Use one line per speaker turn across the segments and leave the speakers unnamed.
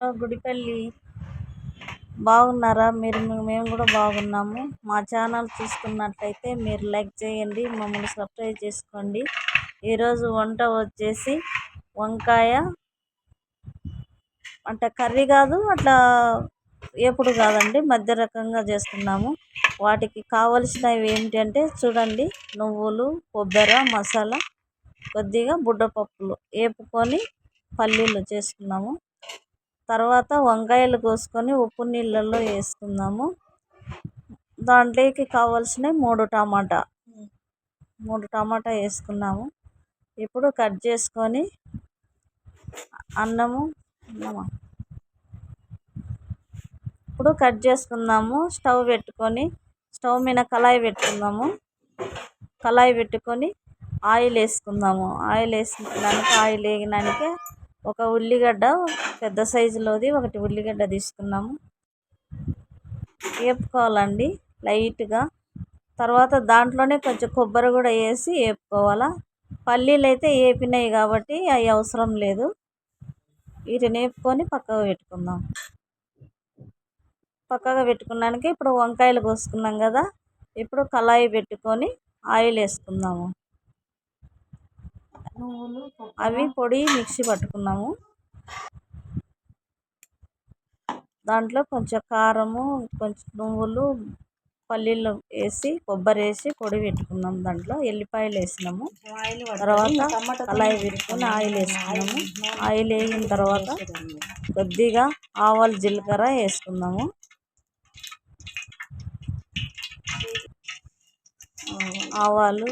గుడిపల్లి. బాగున్నారా? మీరు మేము కూడా బాగున్నాము. మా ఛానల్ చూస్తున్నట్లయితే మీరు లైక్ చేయండి మమ్మల్ని సబ్స్క్రైబ్ చేసుకోండి. ఈరోజు వంట వచ్చేసి వంకాయ. అంటే కర్రీ కాదు అట్లా ఎప్పుడు కాదండి మధ్య రకంగా చేస్తున్నాము. వాటికి కావలసినవి ఏంటంటే చూడండి నువ్వులు కొబ్బరి మసాలా కొద్దిగా బుడ్డపప్పులు వేపుకొని పల్లీలు చేసుకున్నాము తర్వాత వంకాయలు కోసుకొని ఉప్పు నీళ్ళల్లో వేసుకుందాము. దాంట్లోకి కావాల్సినవి మూడు టమాటా మూడు టమాటా వేసుకున్నాము. ఇప్పుడు కట్ చేసుకొని అన్నము ఇప్పుడు కట్ చేసుకుందాము. స్టవ్ పెట్టుకొని స్టవ్ మీద కళాయి పెట్టుకుందాము. కళాయి పెట్టుకొని ఆయిల్ వేసుకుందాము. ఆయిల్ వేసుకున్నాక ఆయిల్ వేగినాక ఒక ఉల్లిగడ్డ పెద్ద సైజులోది ఒకటి ఉల్లిగడ్డ తీసుకున్నాము. వేపుకోవాలండి లైట్గా. తర్వాత దాంట్లోనే కొంచెం కొబ్బరి కూడా వేసి వేపుకోవాలా పల్లీలు అయితే వేపినాయి కాబట్టి అవి అవసరం లేదు. వీటిని వేపుకొని పక్కకు పెట్టుకుందాం. పక్కగా పెట్టుకున్నాక ఇప్పుడు వంకాయలు కోసుకున్నాం కదా ఇప్పుడు కళాయి పెట్టుకొని ఆయిల్ వేసుకుందాము. అవి పొడి మిక్సీ పట్టుకున్నాము. దాంట్లో కొంచెం కారము కొంచెం నువ్వులు పల్లీలు వేసి కొబ్బరి వేసి పొడి పెట్టుకున్నాం దాంట్లో. ఎల్లిపాయలు వేసినాము. తర్వాత కళాయి పెట్టుకొని ఆయిల్ వేసుకున్నాము. ఆయిల్ వేగిన తర్వాత కొద్దిగా ఆవాలు జీలకర్ర వేసుకున్నాము. ఆవాలు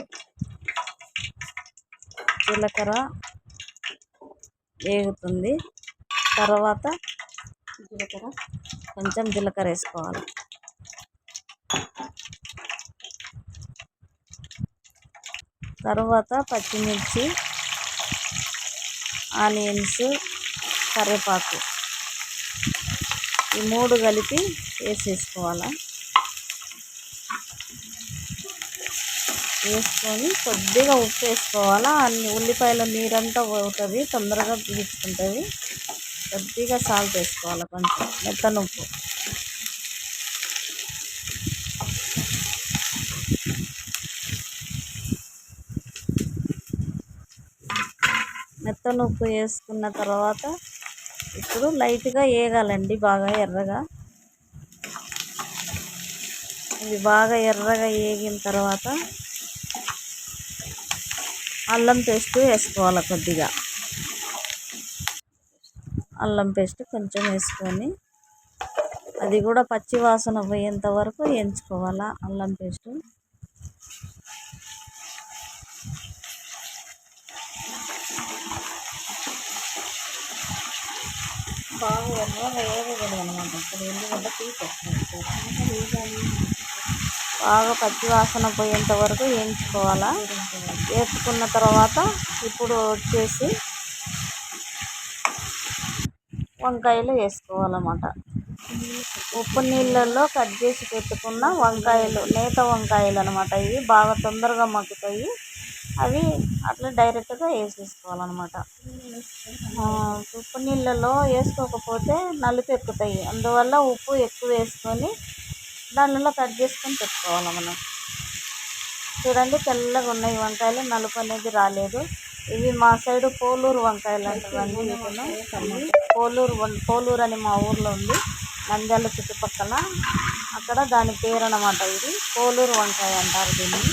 జీలకర్ర వేగుతుంది. తర్వాత జీలకర్ర. కొంచెం జీలకర్ర వేసుకోవాలి. తర్వాత పచ్చిమిర్చి ఆనియన్స్ కరివేపాకు. ఈ మూడు కలిపి వేసేసుకోవాలి? వేసుకొని కొద్దిగా ఉప్పు వేసుకోవాలి? అన్ని ఉల్లిపాయల నీరంతా పోతుంది తొందరగా పీల్చుకుంటుంది కొద్దిగా సాల్ట్ వేసుకోవాలి కొంచెం మెత్త ఉప్పు మెత్త ఉప్పు వేసుకున్న తర్వాత ఇప్పుడు లైట్గా వేగాలండి బాగా ఎర్రగా. ఇవి బాగా ఎర్రగా వేగిన తర్వాత అల్లం పేస్ట్ వేసుకోవాలి కొద్దిగా. అల్లం పేస్ట్ కొంచెం వేసుకొని అది కూడా పచ్చి వాసన పోయేంత వరకు వేయించుకోవాలా అల్లం పేస్ట్. బాగా వేయకూడదు అనమాట ఇప్పుడు ఎందుకంటే తీసి బాగా పచ్చి వాసన పోయేంత వరకు వేయించుకోవాలా? వేసుకున్న తర్వాత ఇప్పుడు వచ్చేసి వంకాయలు వేసుకోవాలన్నమాట. ఉప్పు నీళ్ళల్లో కట్ చేసి పెట్టుకున్న వంకాయలు నేత వంకాయలు అనమాట ఇవి. బాగా తొందరగా మగ్గుతాయి. అవి అట్లా డైరెక్ట్గా వేసేసుకోవాలన్నమాట. ఉప్పు నీళ్ళలో వేసుకోకపోతే నలుపు ఎక్కుతాయి అందువల్ల ఉప్పు ఎక్కువ వేసుకొని దానిలో కట్ చేసుకొని పెట్టుకోవాలి మనం. చూడండి తెల్లగా ఉన్నాయి వంకాయలు. నలుపు అనేది రాలేదు. ఇవి మా సైడు పోలూరు వంకాయలు అంటారండి వీటిని పోలూరు పోలూరు అని మా ఊర్లో ఉంది. నంద్యాల చుట్టుపక్కల. అక్కడ దాని పేరు అనమాట ఇది. పోలూరు వంకాయ అంటారు దీన్ని.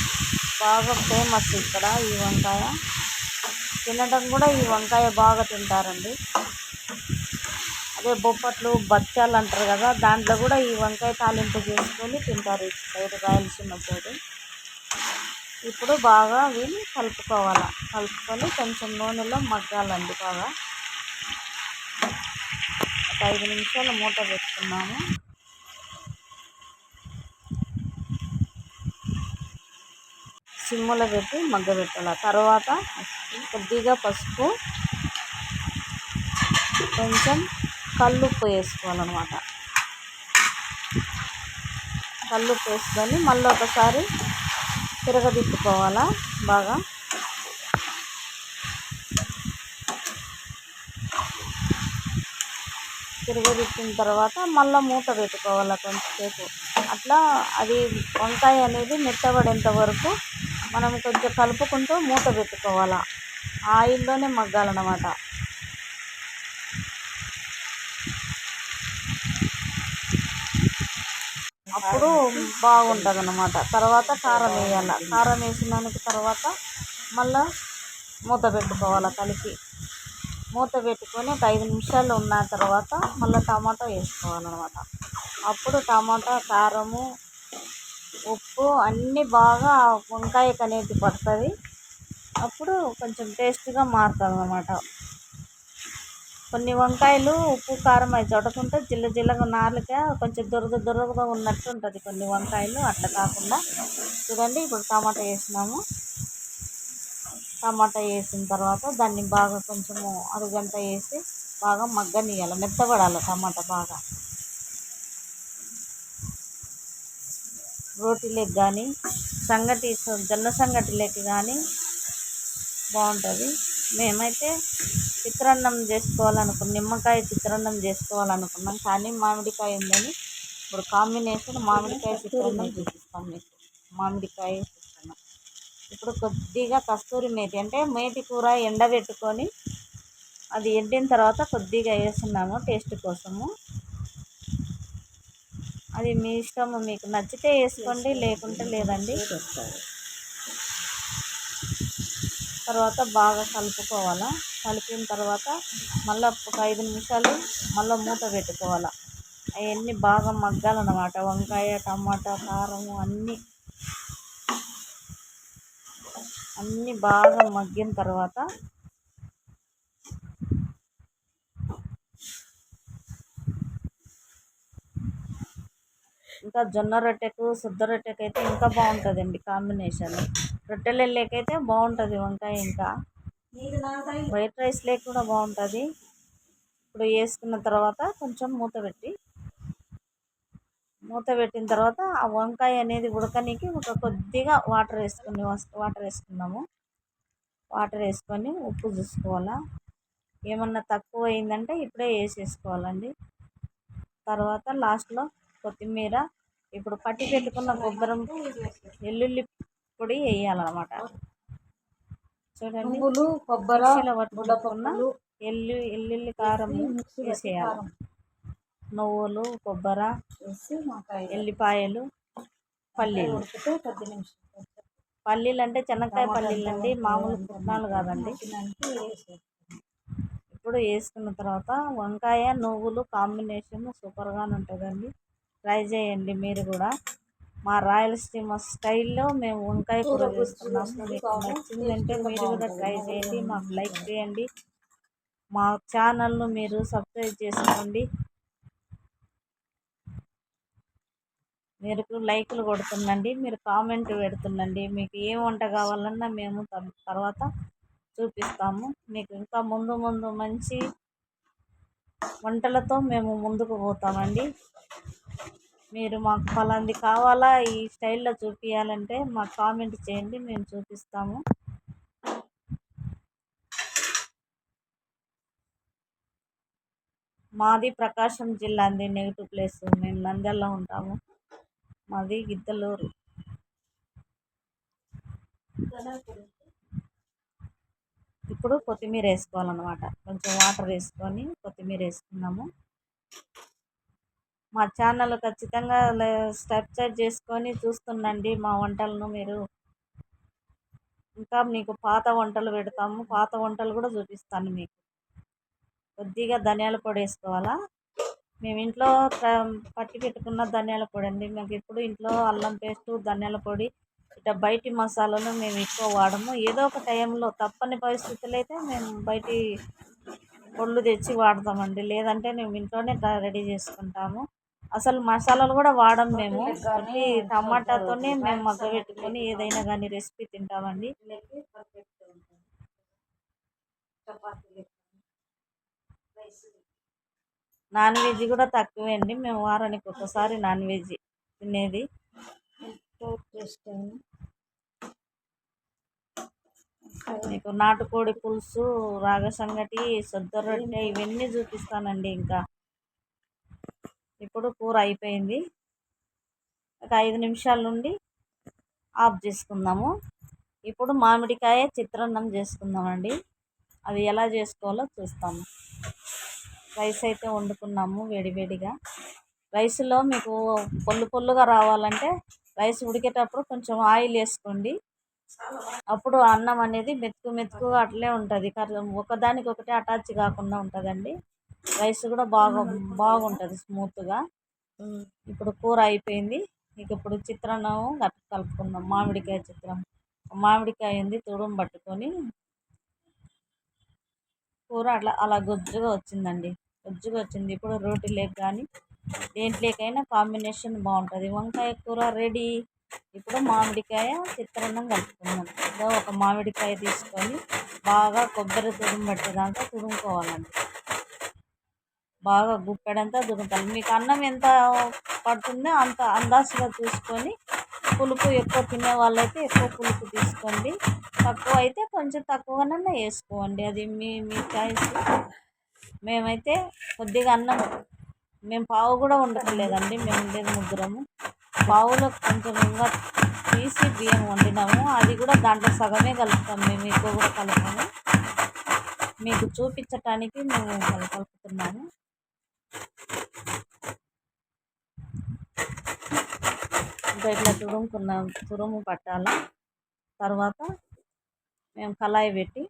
బాగా ఫేమస్ ఇక్కడ ఈ వంకాయ. తినడం కూడా ఈ వంకాయ బాగా తింటారండి. అదే బొప్పట్లు బచ్చాలు అంటారు కదా దాంట్లో కూడా ఈ వంకాయ తాలింపు చేసుకొని తింటారు ఇటు సైడ్ రాయలసీమ సైడ్. ఇప్పుడు బాగా వీళ్ళు కలుపుకోవాలి? కలుపుకొని కొంచెం నూనెలో మగ్గాలండి బాగా. ఒక ఐదు నిమిషాలు మూత పెట్టుకున్నాము. సిమ్ములో పెట్టి మగ్గబెట్టాలి? తర్వాత కొద్దిగా పసుపు కొంచెం కల్లుప్పు వేసుకోవాలన్నమాట. కల్లుప్పు వేసుకొని మళ్ళీ ఒకసారి తిరగదిద్దుకోవాలా బాగా? తిరగబెట్టిన తర్వాత మళ్ళీ మూత పెట్టుకోవాలి కొంచెంసేపు. అట్లా అది వంకాయ అనేది మెత్తబడేంత వరకు మనం కొంచెం కలుపుకుంటూ మూత పెట్టుకోవాలి. ఆయిల్లోనే మగ్గాలన్నమాట. అప్పుడు బాగుంటుంది అన్నమాట తర్వాత కారం వేయాలి. కారం వేసినాక తర్వాత మళ్ళీ మూత పెట్టుకోవాలి కలిపి. మూత పెట్టుకొని ఒక ఐదు నిమిషాలు ఉన్న తర్వాత మళ్ళీ టమాటా వేసుకోవాలన్నమాట. అప్పుడు టమాటా కారము ఉప్పు అన్నీ బాగా వంకాయకు అనేది పడుతుంది. అప్పుడు కొంచెం టేస్ట్గా మారుతుంది అన్నమాట కొన్ని వంకాయలు ఉప్పు కారం అవి చోటకుంటే జిల్ల జిల్లగా నాలుక కొంచెం దురద దురదగా ఉన్నట్టు ఉంటుంది కొన్ని వంకాయలు. అట్లా కాకుండా చూడండి ఇప్పుడు టమాటా వేసినాము. టమాటా వేసిన తర్వాత దాన్ని బాగా కొంచెము అరగంట వేసి బాగా మగ్గనియాలి మెత్తబడాలి టమాటా బాగా. రోటీలకు కానీ సంగటి జొన్న సంగటిలోకి కానీ బాగుంటుంది. మేమైతే చిత్రాన్నం చేసుకోవాలనుకున్నాం. నిమ్మకాయ చిత్రాన్నం చేసుకోవాలనుకున్నాం. కానీ మామిడికాయ ఉందని ఇప్పుడు కాంబినేషన్ మామిడికాయ చిత్రాన్నం చూపిస్తాం మీకు. మామిడికాయ చిత్రాన్నం. ఇప్పుడు కొద్దిగా కస్తూరి మేతి అంటే మేతి కూర ఎండబెట్టుకొని అది ఎండిన తర్వాత కొద్దిగా వేస్తున్నాము టేస్ట్ కోసము. అది మీ ఇష్టము మీకు నచ్చితే వేసుకోండి లేకుంటే లేదండి. తర్వాత బాగా కలుపుకోవాలా? కలిపిన తర్వాత మళ్ళీ ఒక ఐదు నిమిషాలు మళ్ళీ మూత పెట్టుకోవాలి? అవన్నీ బాగా మగ్గాలన్నమాట. వంకాయ టమాటా కారం అన్నీ. అన్నీ బాగా మగ్గిన తర్వాత ఇంకా జొన్న రొట్టెకు శుద్ధ రొట్టెకు అయితే ఇంకా బాగుంటుందండి కాంబినేషన్. రొట్టెలు వెళ్ళేకైతే బాగుంటుంది వంకాయ ఇంకా. వైట్ రైస్ లేక కూడా బాగుంటుంది. ఇప్పుడు వేసుకున్న తర్వాత కొంచెం మూత పెట్టి మూత పెట్టిన తర్వాత ఆ వంకాయ అనేది ఉడకనీకి ఒక కొద్దిగా వాటర్ వేసుకుని వాటర్ వేసుకున్నాము. వాటర్ వేసుకొని ఉప్పు చూసుకోవాలా. ఏమన్నా తక్కువ అయిందంటే ఇప్పుడే వేసేసుకోవాలండి. తర్వాత లాస్ట్లో కొత్తిమీర ఇప్పుడు పట్టి పెట్టుకున్న కొబ్బరి వెల్లుల్లి పొడి వేయాలన్నమాట. చూడండి.
కొబ్బరి
పట్టుకున్న ఎల్లు ఎల్లుల్లి కారం వేసేయాలి. నువ్వులు కొబ్బరి
వేసి
ఎల్లిపాయలు పల్లీలు. పల్లీలు అంటే చెనక్కాయ పల్లీలు అండి మామూలు పుట్నాలు కాదండి. ఇప్పుడు వేసుకున్న తర్వాత వంకాయ నువ్వులు కాంబినేషన్ సూపర్గా ఉంటుందండి. ట్రై చేయండి మీరు కూడా. మా రాయలసీమ స్టైల్లో మేము వంకాయ కూర చేస్తున్నాము మీకు నచ్చిందంటే మీరు కూడా ట్రై చేయండి. మాకు లైక్ చేయండి. మా ఛానల్ను మీరు సబ్స్క్రైబ్ చేసుకోండి. మీరు లైకులు కొడుతుండండి. మీరు కామెంట్ పెడుతుండండి. మీకు ఏ వంట కావాలన్నా మేము తర్వాత చూపిస్తాము. మీకు ఇంకా ముందు ముందు మంచి వంటలతో మేము ముందుకు పోతామండి. మీరు మాకు ఫలాంది కావాలా ఈ స్టైల్లో చూపించాలంటే మాకు కామెంట్ చేయండి మేము చూపిస్తాము. మాది ప్రకాశం జిల్లా అండి నెగిటివ్ ప్లేస్. మేము నంద్యాలలో ఉంటాము. మాది గిద్దలూరు. ఇప్పుడు కొత్తిమీర వేసుకోవాలన్నమాట. కొంచెం వాటర్ వేసుకొని కొత్తిమీర వేసుకున్నాము. మా ఛానల్ ఖచ్చితంగా సబ్స్క్రైబ్ చేసుకొని చూస్తుండండి మా వంటలను మీరు. ఇంకా మీకు పాత వంటలు పెడతాము. పాత వంటలు కూడా చూపిస్తాను మీకు. కొద్దిగా ధనియాల పొడి వేసుకోవాలా? మేము ఇంట్లో పట్టి పెట్టుకున్న ధనియాల పొడి అండి. మాకు ఎప్పుడు ఇంట్లో అల్లం పేస్టు ధనియాల పొడి ఇట్లా బయటి మసాలాలు మేము ఎక్కువ వాడము. ఏదో ఒక టైంలో తప్పని పరిస్థితులు అయితే మేము బయటి పొళ్ళు తెచ్చి వాడతామండి. లేదంటే మేము ఇంట్లోనే రెడీ చేసుకుంటాము. అసలు మసాలాలు కూడా వాడం మేము. ఈ టమాటాతోనే మేము మగ్గబెట్టుకొని ఏదైనా కానీ రెసిపీ తింటామండి. నాన్ వెజ్ కూడా తక్కువే అండి. మేము వారానికి ఒకసారి నాన్ వెజ్ తినేది. మీకు నాటుకోడి పులుసు రాగ సంగటి సొద్ద రొట్టె ఇవన్నీ చూపిస్తానండి ఇంకా. ఇప్పుడు కూర అయిపోయింది. ఒక ఐదు నిమిషాల నుండి ఆఫ్ చేసుకుందాము. ఇప్పుడు మామిడికాయ చిత్రాన్నం చేసుకుందామండి. అది ఎలా చేసుకోవాలో చూస్తాము. రైస్ అయితే వండుకున్నాము వేడివేడిగా. రైస్లో మీకు పొల్లు పొల్లుగా రావాలంటే రైస్ ఉడికేటప్పుడు కొంచెం ఆయిల్ వేసుకోండి. అప్పుడు అన్నం అనేది మెతుకు మెతుకుగా అట్లే ఉంటుంది. ఒకదానికి ఒకటి అటాచ్ కాకుండా ఉంటుందండి. రైస్ కూడా బాగా బాగుంటుంది స్మూత్గా. ఇప్పుడు కూర అయిపోయింది. ఇక ఇప్పుడు చిత్రాన్నం కలుపుకుందాం. మామిడికాయ చిత్రాన్నం మామిడికాయ ఉంది తురుము పట్టుకొని కూర అట్లా అలా గొజ్జుగా వచ్చిందండి. గొజ్జుగా వచ్చింది. ఇప్పుడు రోటీలోకి కానీ దేంట్లోకైనా కాంబినేషన్ బాగుంటుంది. వంకాయ కూర రెడీ. ఇప్పుడు మామిడికాయ చిత్రాన్నం కలుపుకుందాం. ఇదో ఒక మామిడికాయ తీసుకొని బాగా కొబ్బరి తురుము పట్టేదాకా తురుముకోవాలండి. బాగా గుప్పెడంతా తురుముకోవాలి మీకు అన్నం ఎంత పడుతుందో అంత అందాసుగా చూసుకొని పులుపు ఎక్కువ తినే వాళ్ళైతే ఎక్కువ పులుపు తీసుకోండి. తక్కువ అయితే కొంచెం తక్కువనన్నా వేసుకోండి. అది మీ మీ చాయిస్ మేమైతే కొద్దిగా అన్నం మేము పావు కూడా వండట్లేదండి మేము ఉండేది ముగ్గురము. పావులో కొంచెం ఇంకా తీసి బియ్యం వండినాము. అది కూడా దాంట్లో సగమే కలుపుతాం మేము. ఎక్కువ కూడా కలపము. మీకు చూపించటానికి మేము కలుపుతున్నాము. ఇంకా ఇట్లా తురుముకున్న తురుము పట్టాల. తర్వాత మేము కళాయి పెట్టి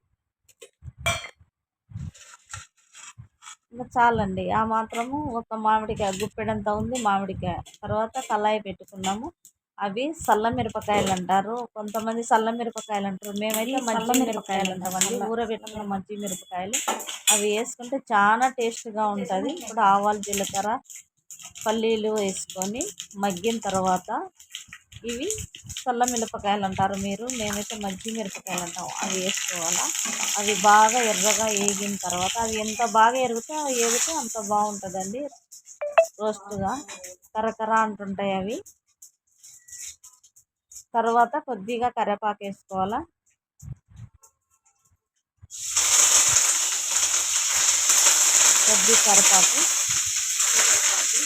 ఇంకా చాలండి. ఆ మాత్రము ఒక మామిడికాయ గుప్పెడంత ఉంది మామిడికాయ. తర్వాత కళాయి పెట్టుకున్నాము. అవి సల్ల మిరపకాయలు అంటారు. కొంతమంది సల్ల మిరపకాయలు అంటారు. మేమైతే మజ్జి మిరపకాయలు అంటామండి. ఊరబెట్టుకున్న మజ్జి మిరపకాయలు. అవి వేసుకుంటే చాలా టేస్ట్గా ఉంటుంది. ఇప్పుడు ఆవాలు జీలకర్ర పల్లీలు వేసుకొని మగ్గిన తర్వాత ఇవి చల్ల మిరపకాయలు అంటారు మీరు. మేమైతే మజ్జి మిరపకాయలు అంటాం. అవి వేసుకోవాలా? అవి బాగా ఎర్రగా వేగిన తర్వాత అవి ఎంత బాగా ఎరిగితే వేగితే అంత బాగుంటుందండి. రోస్ట్గా కరకర అంటుంటాయి అవి. తర్వాత కొద్దిగా కరివేపాకు వేసుకోవాలా? కొద్ది కరివేపాకు.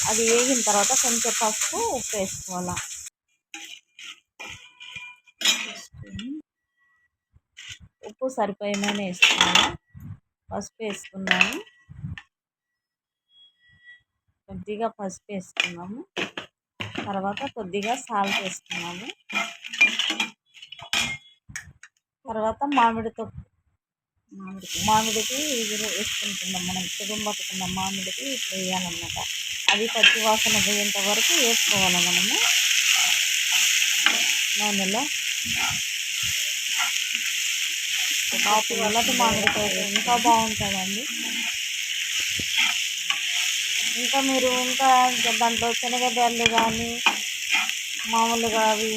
అది వేగిన తర్వాత కొంచెం పసుపు ఉప్పు వేసుకోవాలా? ఉప్పు సరిపోయేమైనా వేసుకున్నాను పసుపు వేసుకున్నాను కొద్దిగా పసుపు వేసుకున్నాము. తర్వాత కొద్దిగా సాల్ట్ వేసుకున్నాము. తర్వాత మామిడి తొక్కు మామిడి మామిడికి ఇది వేసుకుంటున్నాం మనం తురుము పట్టుకున్న మామిడికి ఇప్పుడు వేయాలన్నమాట. అది పచ్చి వాసన పోయేంత వరకు వేసుకోవాలి మనము. నూనెలో. ఆ పుల్లటి మామిడికాయ ఇంకా బాగుంటుందండి. ఇంకా మీరు ఇంకా దాంట్లో శనగబెల్లు కానీ మామూలుగా అవి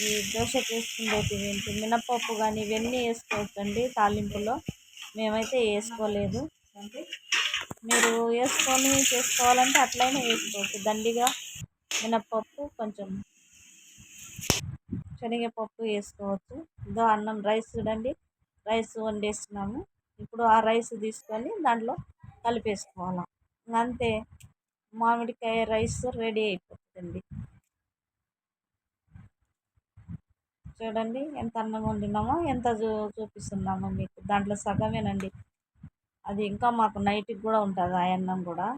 ఈ దోశ వేసుకునేటివి ఏంటి మినపప్పు కానీ ఇవన్నీ వేసుకోవచ్చండి తాలింపులో. మేమైతే వేసుకోలేదు. మీరు వేసుకొని చేసుకోవాలంటే అట్లయినా వేసుకోవచ్చు. దండిగా మినపప్పు కొంచెం శనగపప్పు వేసుకోవచ్చు. ఇదో అన్నం రైస్ చూడండి. రైస్ వండేస్తున్నాము ఇప్పుడు ఆ రైస్ తీసుకొని దాంట్లో కలిపేసుకోవాలి. అంతే. మామిడికాయ రైస్ రెడీ అయిపోతుందండి. చూడండి ఎంత అన్నం వండినామో ఎంత చూ చూపిస్తున్నామో మీకు. దాంట్లో సగమేనండి. అది ఇంకా మాకు నైట్కి కూడా ఉంటుంది ఆ అన్నం కూడా.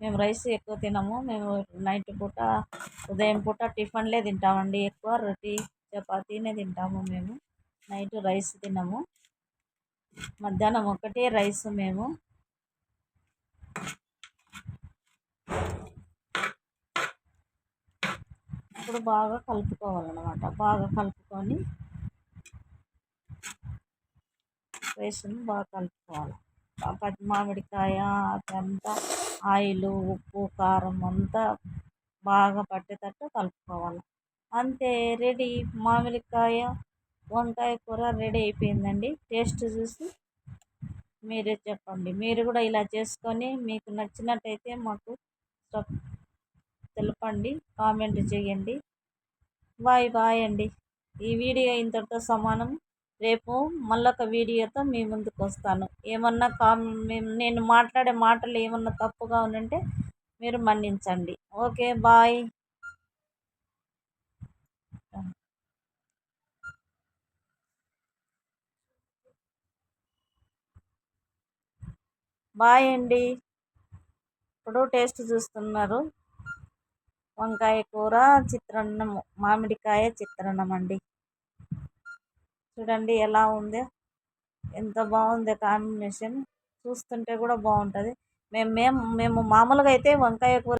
మేము రైస్ ఎక్కువ తినము. మేము నైట్ పూట ఉదయం పూట టిఫిన్లే తింటామండి ఎక్కువ. రొట్టి చపాతీనే తింటాము మేము. నైట్ రైస్ తినము. మధ్యాహ్నం ఒకటే రైస్ మేము. ఇప్పుడు బాగా కలుపుకోవాలన్నమాట. బాగా కలుపుకొని వేసుని బాగా కలుపుకోవాలి. పచ్చి మామిడికాయ అదంతా ఆయిల్ ఉప్పు కారం అంతా బాగా పట్టేటట్టు కలుపుకోవాలి. అంతే రెడీ. మామిడికాయ వంకాయ కూర రెడీ అయిపోయిందండి. టేస్ట్ చూసి మీరే చెప్పండి. మీరు కూడా ఇలా చేసుకొని మీకు నచ్చినట్టయితే మాకు తెలపండి కామెంట్ చేయండి. బాయ్ బాయ్ అండి. ఈ వీడియో ఇంతటితో సమానం. రేపు మళ్ళొక వీడియోతో మీ ముందుకు వస్తాను. ఏమన్నా కామ్ నేను మాట్లాడే మాటలు ఏమన్నా తప్పుగా ఉంటే మీరు మన్నించండి. Okay bye. బాయ్ అండి. ఇప్పుడు టేస్ట్ చూస్తున్నారు. వంకాయ కూర చిత్రాన్నం మామిడికాయ చిత్రాన్నం అండి చూడండి ఎలా ఉంది. ఎంత బాగుంది కాంబినేషన్. చూస్తుంటే కూడా బాగుంటుంది. మేము మేము మేము మామూలుగా అయితే వంకాయ కూర